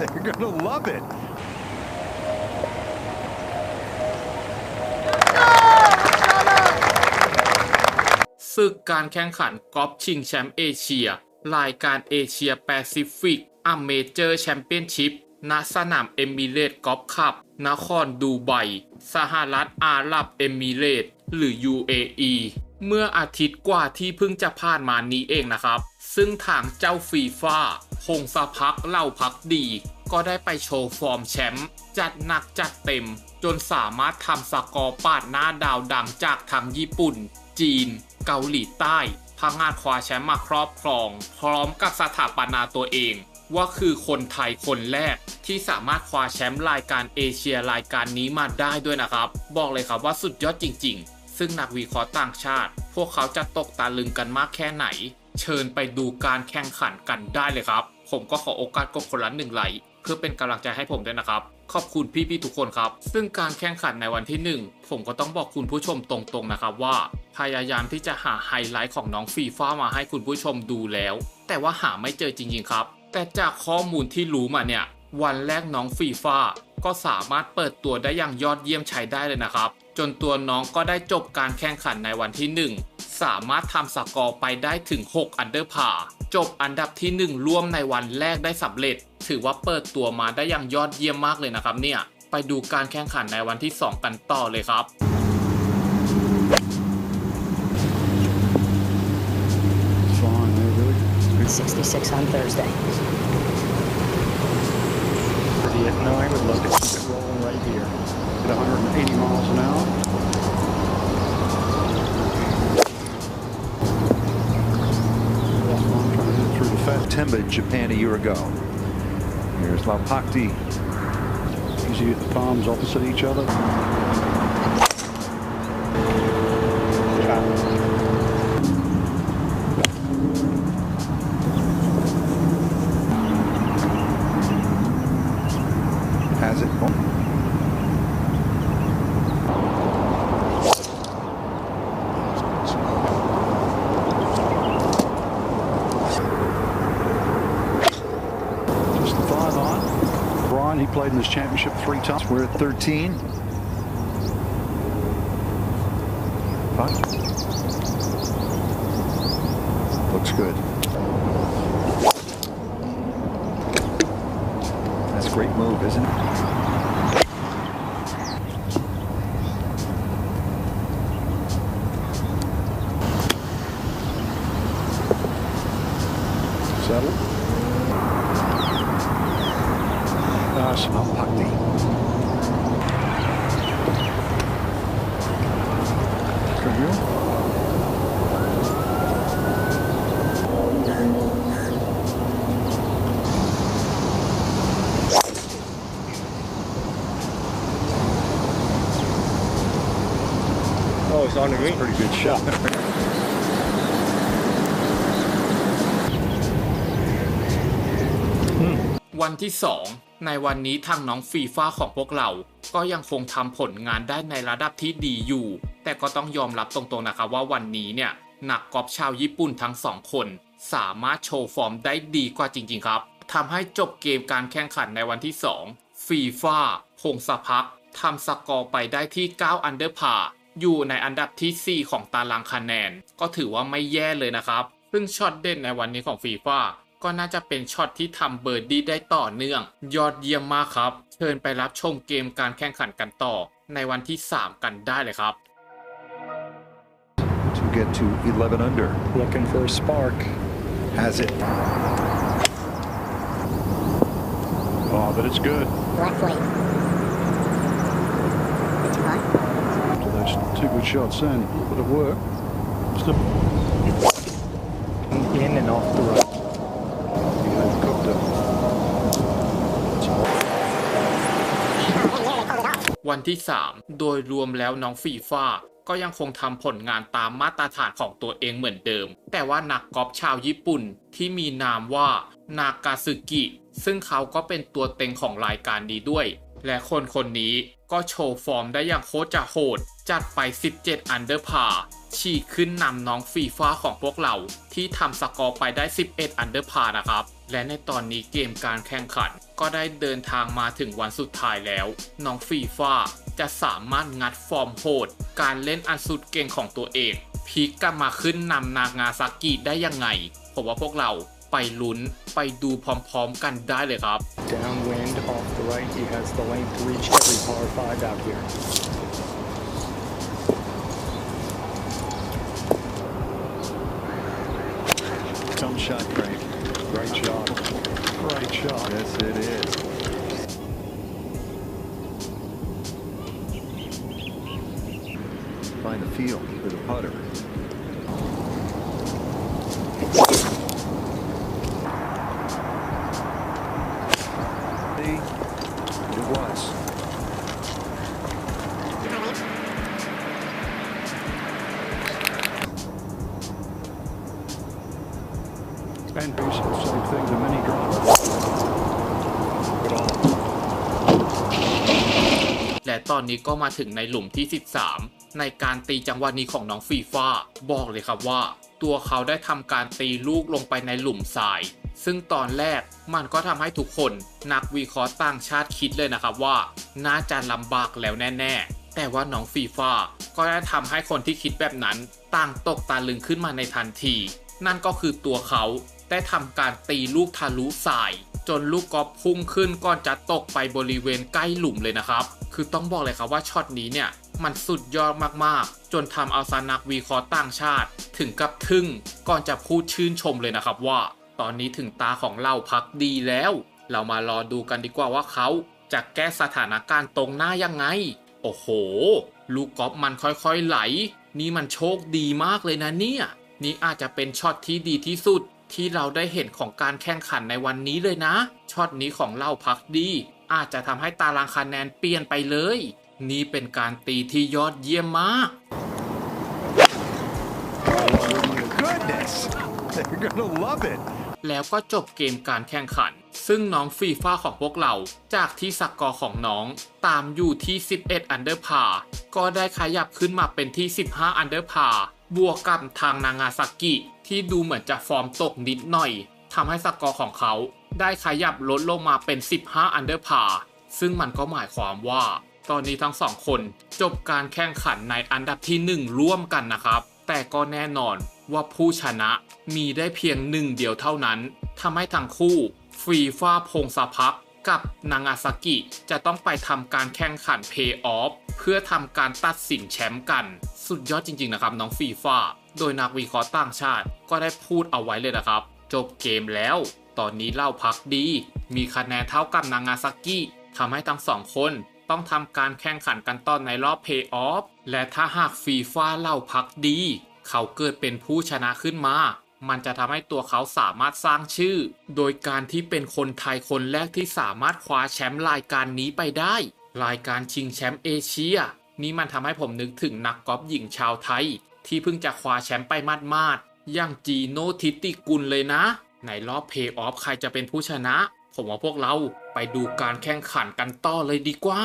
They're gonna love it. ศึกการแข่งขันกอล์ฟชิงแชมป์เอเชีย รายการเอเชียแปซิฟิกอเมเจอร์แชมเปี้ยนชิพณสนามเอมิเรตกอล์ฟคับนครดูไบ สหรัฐอาหรับเอมิเรต หรือ UAE เมื่ออาทิตย์กว่าที่เพิ่งจะผ่านมานี้เองนะครับ ซึ่งทางเจ้าฟีฟ่าพงศพักเล่าพักดี ก็ได้ไปโชว์ฟอร์มแชมป์จัดหนักจัดเต็ม จนสามารถทำสกอร์ปาดหน้าดาวดังจากทางญี่ปุ่น จีน เกาหลีใต้พังงาดคว้าแชมป์มาครอบครอง พร้อมกับสถาปนาตัวเอง ว่าคือคนไทยคนแรกที่สามารถคว้าแชมป์รายการเอเชียรายการนี้มาได้ด้วยนะครับ บอกเลยครับว่าสุดยอดจริง ๆ ซึ่งนักวิเคราะห์ต่างชาติ พวกเขาจะตกตาลึงกันมากแค่ไหน เชิญไปดูการแข่งขันกันได้เลยครับ ผมก็ขอโอกาสกดคนละหนึ่งไลค์ เพื่อเป็นกำลังใจให้ผมด้วยนะครับ ขอบคุณพี่ๆทุกคนครับ ซึ่งการแข่งขันในวันที่ 1 ผมก็ต้องบอกคุณผู้ชมตรงๆนะครับว่า พยายามที่จะหาไฮไลท์ของน้องฟีฟ่ามาให้คุณผู้ชมดูแล้ว แต่ว่าหาไม่เจอจริงๆครับ แต่จากข้อมูลที่รู้มาเนี่ยวันแรกน้องฟีฟ่าก็สามารถเปิดตัวได้อย่างยอดเยี่ยมใช้ได้เลยนะครับ จนตัวน้องก็ได้จบการแข่งขันในวันที่ 1 สามารถทำสกอร์ไปได้ถึง 6 อันเดอร์พาจบอันดับที่ 1 ร่วมในวันแรกได้สำเร็จ ถือว่าเปิดตัวมาได้อย่างยอดเยี่ยมมากเลยนะครับเนี่ย ไปดูการแข่งขันในวันที่ 2 กันต่อเลยครับ Fine, they're really 66 on Thursday. No, I would love to keep it rolling right here at 180 miles an hour. September in Japan a year ago. Here's Lampakti. You see the palms opposite each other. In this championship three times. We're at 13. Putt. Looks good. That's a great move, isn't it? Settle. Gosh, I'm Pakti. Good view. Oh, it's on the green. Pretty good shot. วันที่2 ในวันนี้ทางน้องฟีฟ่าของพวกเรา ก็ยังคงทำผลงานได้ในระดับที่ดีอยู่ แต่ก็ต้องยอมรับตรงๆนะครับว่าวันนี้เนี่ยนักกอล์ฟชาวญี่ปุ่นทั้งสองคน สามารถโชว์ฟอร์มได้ดีกว่าจริง ๆ ครับทำให้จบเกมการแข่งขันในวันที่ 2 ฟีฟ่าพงศพักทำสกอร์ไปได้ที่ 9 อันเดอร์พาอยู่ในอันดับทีสี่4 ของตารางคะแนน ก็ถือว่าไม่แย่เลยนะครับ ซึ่งช็อตเด่นในวันนี้ของฟีฟ่า ก็น่าจะเป็นช็อตที่ทำเบอร์ดี้ได้ต่อเนื่อง ยอดเยี่ยมมากครับ เชิญไปรับชมเกมการแข่งขันกันต่อ ในวันที่ 3 กันได้เลยครับ to get to 11 under. Looking for a spark. Has it? Oh, but it's good. Black flame. It's hot. So those two good shots in. Bit of work. Still, In and off the right. วันที่ 3 โดยรวมแล้วน้องฟีฟ่าก็ยังคงทำผลงานตามมาตรฐานของตัวเองเหมือนเดิม แต่ว่านักกอล์ฟชาวญี่ปุ่นที่มีนามว่านากาซึกิ ซึ่งเขาก็เป็นตัวเต็งของรายการนี้ด้วย และคนคนนี้ก็โชว์ฟอร์มได้อย่างโคตรจะโหด จัดไป 17 อันเดอร์พาฉีกขึ้นนำน้องฟีฟ้าของพวกเรา ที่ทำสกอร์ไปได้ 11 อันเดอร์พานะครับ และในตอนนี้เกมการแข่งขัน ก็ได้เดินทางมาถึงวันสุดท้ายแล้ว น้องฟีฟ้าจะสามารถงัดฟอร์มโหด การเล่นอันสุดเก่งของตัวเองพลิกกลับมาขึ้นนำนางาซากิได้ยังไงผมว่าพวกเราไปลุ้นไปดูพร้อมๆกันได้เลยครับ Downwind off the right. He has the length to reach every par 5 out here. Shot. Right shot. Right shot. Yes, it is. Find the field for the putter. And who's the same thing, the mini drop. และตอนนี้ก็มาถึงในหลุมที่ 13 ในการตีจังหวะนี้ของน้องฟีฟ้าบอกเลยครับว่า ตัวเขาได้ทำการตีลูกลงไปในหลุมทราย ซึ่งตอนแรกมันก็ทำให้ทุกคนนักวิเคราะห์ต่างชาติคิดเลยนะครับว่า น่าจะลำบากแล้วแน่ๆ แต่ว่าน้องฟีฟ้าก็ได้ทำให้คนที่คิดแบบนั้นต่างตกตาลึงขึ้นมาในทันที นั่นก็คือตัวเขา ได้ทำการตีลูกทะลุทราย จนลูกกอล์ฟพุ่งขึ้นก่อนจะตกไปบริเวณใกล้หลุมเลยนะครับ คือต้องบอกเลยครับว่าช็อตนี้เนี่ยมันสุดยอดมากๆ จนทำเอาสนักวีคราะห์ต่างชาติ ถึงกับทึ่งก่อนจะพูดชื่นชมเลยนะครับว่า ตอนนี้ถึงตาของเราพักดีแล้ว เรามารอดูกันดีกว่าว่าเขาจะแก้สถานการณ์ตรงหน้ายังไง โอ้โห ลูกกอล์ฟมันค่อยๆไหล นี่มันโชคดีมากเลยนะเนี่ย นี่อาจจะเป็นช็อตที่ดีที่สุด ที่เราได้เห็นของการแข่งขันในวันนี้เลยนะ ช็อตนี้ของเล่าพักดี อาจจะทำให้ตารางคะแนนเปลี่ยนไปเลย นี่เป็นการตีที่ยอดเยี่ยมมาก Goodness! They're gonna love it. แล้วก็จบเกมการแข่งขัน ซึ่งน้องฟีฟ่าของพวกเรา จากที่สกอร์ของน้อง ตามอยู่ที่ 11 อันเดอร์พา ก็ได้ขยับขึ้นมาเป็นที่ 15 อันเดอร์พา บวกกับทางนางาซากิที่ดูเหมือนจะฟอร์มตกนิดหน่อยทำให้สกอร์ของเขาได้ขยับลดลงมาเป็น 15 อันเดอร์พาซึ่งมันก็หมายความว่า ตอนนี้ทั้งสองคนจบการแข่งขันในอันดับที่ 1 ร่วมกันนะครับ แต่ก็แน่นอนว่าผู้ชนะมีได้เพียงหนึ่งเดียวเท่านั้นทำให้ทั้งคู่ฟีฟ้าพงศพัก กับนางาซากิจะต้องไปทำการแข่งขันเพย์ออฟเพื่อทำการตัดสินแชมป์กัน สุดยอดจริง ๆ นะครับ น้องฟีฟ้าโดยนักวิเคราะห์ต่างชาติก็ได้พูดเอาไว้เลยนะครับ จบเกมแล้ว ตอนนี้เล่าพักดี มีคะแนนเท่ากับนางาซากิทำให้ทั้งสองคนต้องทำการแข่งขันกันตอนในรอบเพย์ออฟและถ้าหากฟีฟ่าเล่าพักดี เขาเกิดเป็นผู้ชนะขึ้นมา มันจะทำให้ตัวเขาสามารถสร้างชื่อ โดยการที่เป็นคนไทยคนแรกที่สามารถคว้าแชมป์รายการนี้ไปได้ รายการชิงแชมป์เอเชีย นี่มันทำให้ผมนึกถึงนักกอล์ฟหญิงชาวไทย ที่เพิ่งจะคว้าแชมป์ไปมาดๆอย่างจีโนทิติกุลเลยนะ ในรอบเพย์ออฟใครจะเป็นผู้ชนะ ผมว่าพวกเราไปดูการแข่งขันกันต่อเลยดีกว่า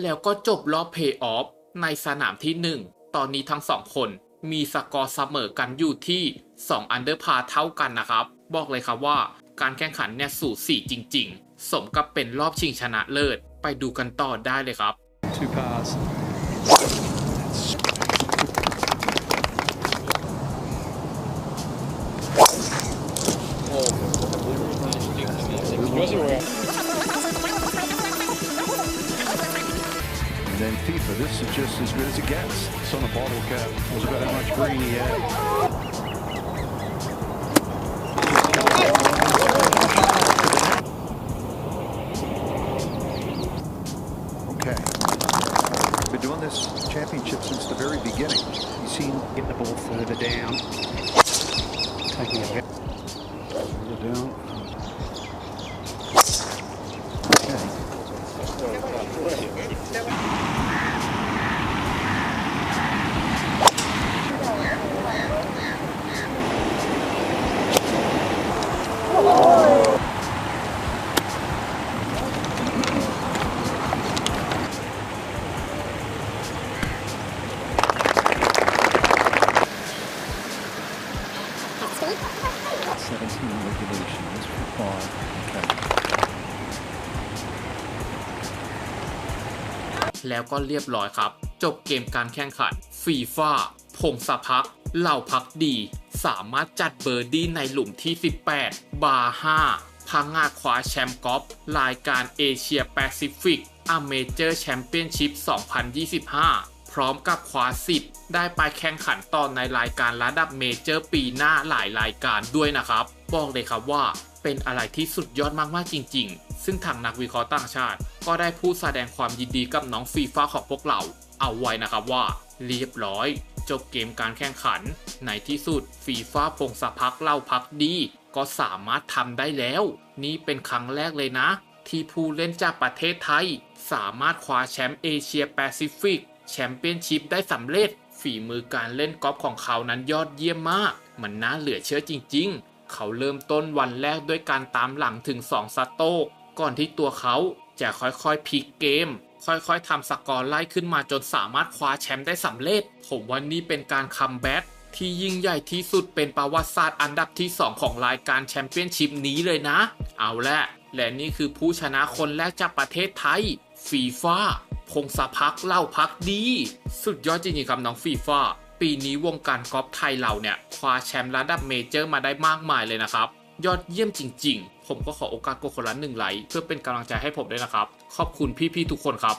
แล้วก็จบรอบเพย์ออฟในสนามที่ 1 ตอนนี้ทั้งสองคนมีสกอร์เสมอกันอยู่ที่ 2 อันเดอร์พาเท่ากันนะครับ บอกเลยครับว่าการแข่งขันเนี่ยสู่สีจริง ๆ สมกับเป็นรอบชิงชนะเลิศ ไปดูกันต่อได้เลยครับ Two pars. And FIFA, this is just as good as it gets. It's on a bottle cap. Was about how much green he had. Okay. Been doing this championship since the very beginning. You've seen getting the ball further down. Taking a แล้วก็เรียบร้อยครับ จบเกมการแข่งขันฟีฟ่าพงศพักเหล่าพักดี สามารถจัดเบอร์ดี้ในหลุมที่ 18 บาร์5พังงาคว้าแชมป์กอล์ฟรายการเอเชียแปซิฟิกอเมเจอร์แชมเปี้ยนชิพ 2025 พร้อมกับคว้าสิทธิ์ได้ไปแข่งขันต่อในรายการระดับเมเจอร์ปีหน้าหลายรายการด้วยนะครับ บอกเลยครับว่า เป็นอะไรที่สุดยอดมากๆจริง ๆ ซึ่งทางนักวิเคราะห์ต่างชาติ ก็ได้พูดแสดงความยินดีกับน้องฟีฟ่าของพวกเรา เอาไว้นะครับว่า เรียบร้อย จบเกมการแข่งขัน ในที่สุดฟีฟ่าพงศพักเล่าพักดี ก็สามารถทำได้แล้ว นี่เป็นครั้งแรกเลยนะ ที่ผู้เล่นจากประเทศไทย สามารถคว้าแชมป์เอเชียแปซิฟิกแชมเปี้ยนชิพได้สำเร็จ ฝีมือการเล่นกอล์ฟของเขานั้นยอดเยี่ยมมาก มันน่าเหลือเชื่อจริง ๆ เขาเริ่มต้นวันแรกด้วยการตามหลังถึง 2 สโตกก่อนที่ตัวเขาจะค่อยๆพลิกเกม ค่อยๆทำสกอร์ไล่ขึ้นมาจนสามารถคว้าแชมป์ได้สำเร็จ ผมว่านี่เป็นการคัมแบ็กที่ยิ่งใหญ่ที่สุดเป็นประวัติศาสตร์อันดับที่ 2 ของรายการแชมเปี้ยนชิพนี้เลยนะ เอาละและนี่คือผู้ชนะคนแรกจากประเทศไทย ฟีฟ่าพงศพักเล่าพักดี สุดยอดจริงๆครับน้องฟีฟ่า ปีนี้วงการกอล์ฟไทยเราเนี่ยคว้าแชมป์ระดับเมเจอร์มาได้มากมายเลยนะครับ ยอดเยี่ยมจริง ๆ ผมก็ขอโอกาสกดคนละหนึ่งไลค์เพื่อเป็นกำลังใจให้ผมด้วยนะครับ ขอบคุณพี่ๆทุกคนครับ